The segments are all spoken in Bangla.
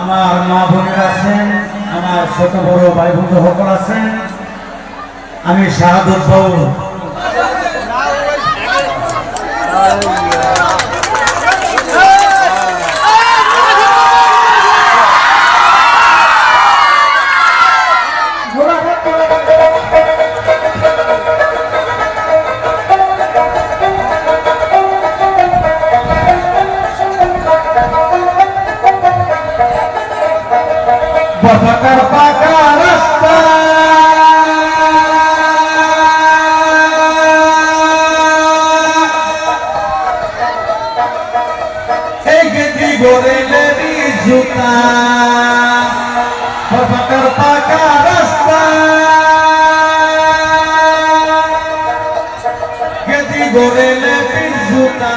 আমার মা বোনেরা আছেন আমার ছোট বড় ভাই বন্ধু সকল আছেন। আমি শাহাদুর বাবু বরফাকার পাকা রাস্তা। জুতা। বরফাকার পাকা রাস্তা। গেদি গড়ে লেরি জুতা।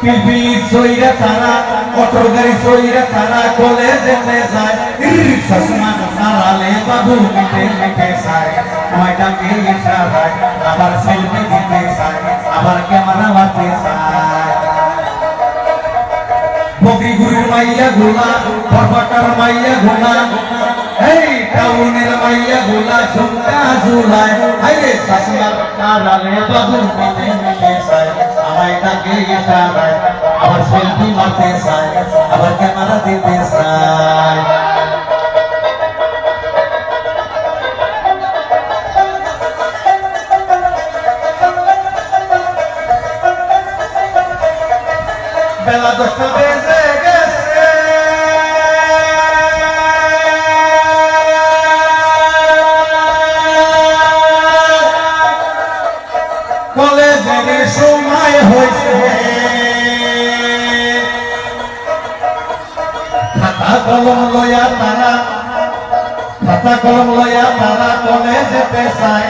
পিপি চইরা তারা অটোর গাড়ি চইরা তারা কলেজেতে যায়। সসমা তারালে বাবু মিটে মিটে যায়। ময়দাকে ইশারায় আবার সেলফি দিতে চায় আবার ক্যামেরা মারতে চায় বগরিগুড়ির মাইয়া গোলা বরবাটার মাইয়া গোলা এই টাউনের মাইয়া গোলা ঝুমকা ঝুলায়। আরে শাসনার তারালে বাবু মিটে মিটে চায় আমায় তাকে ইশারায় আবার সেলফি মারতে চায় আবার ক্যামেরা দিতে চায়। কলেজের সময় হয়েছে। খাতা কলম লয়া তারা খাতা কলম লয়া তারা কলেজেতে চায়?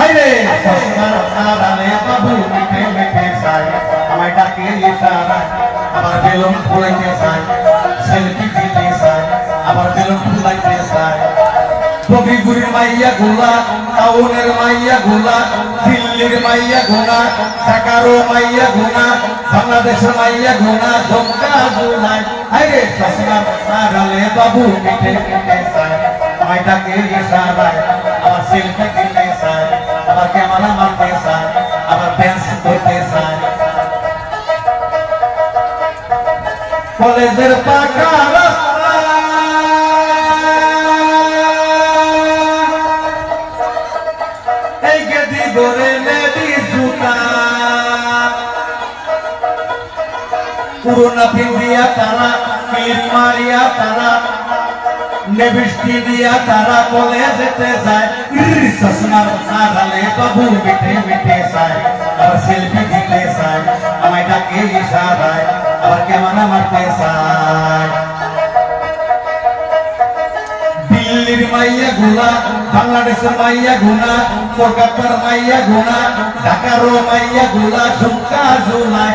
আইরে সস্তার তারালে বাবু মিটে মিটে চায়। আমায় ডাকে ইশারায় আবার বেলুন ফুলাইতে চায়। সেলফি দিতে চায় আবার বেলুন ফুলাইতে চায়। কবিগুড়ির মাইয়া গোলা, টাউনের মাইয়া গোলা দিল্লির মাইয়া গোনা ঢাকারও মাইয়া গোনা বাংলাদেশের মাইয়া গোনা জমকা গোনায় আরে চশমা সারালে বাবু মিটে মিটে চায় আমায় ডাকে ইশারায় আবার সেলফি দিতে চায় আবার ক্যামেরা মারতে চায় আবার ড্যান্স করতে চায় কলেজের পাকা পুরোনা পিন্দিয়া তারা পীর মারিয়া তারা নেবৃষ্টি দিয়া তারা বলে যেতে যায় সসমার সারালে বাবু মিটে মিটে চায় আবার সেলফি দিতে চায় আমায় ডাকে ইশারায় আবার ক্যামেরা মারতে চায় দিল্লির মাইয়া গুনা বাংলাদেশের মাইয়া গুনা কলকাতার মাইয়া গুনা ঢাকারও মাইয়া গুনা ঝুমকা ঝুলায়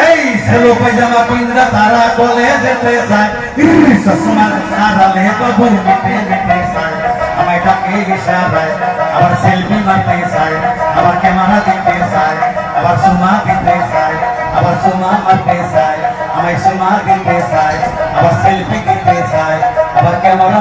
এই সেলো পায়জামা পিন্দা তারা কলে যেতে চায় চশমা সারালে বাবু মিটে মিটে চায় আমায় ডাকে ইশারায় আবার সেলফি মারতে চায় আবার ক্যামেরা দিতে চায় আবার সুমা দিতে চায় আবার সুমা মারতে চায় আমায় সুমা দিতে চায় আবার সেলফি দিতে চায় আবার ক্যামেরা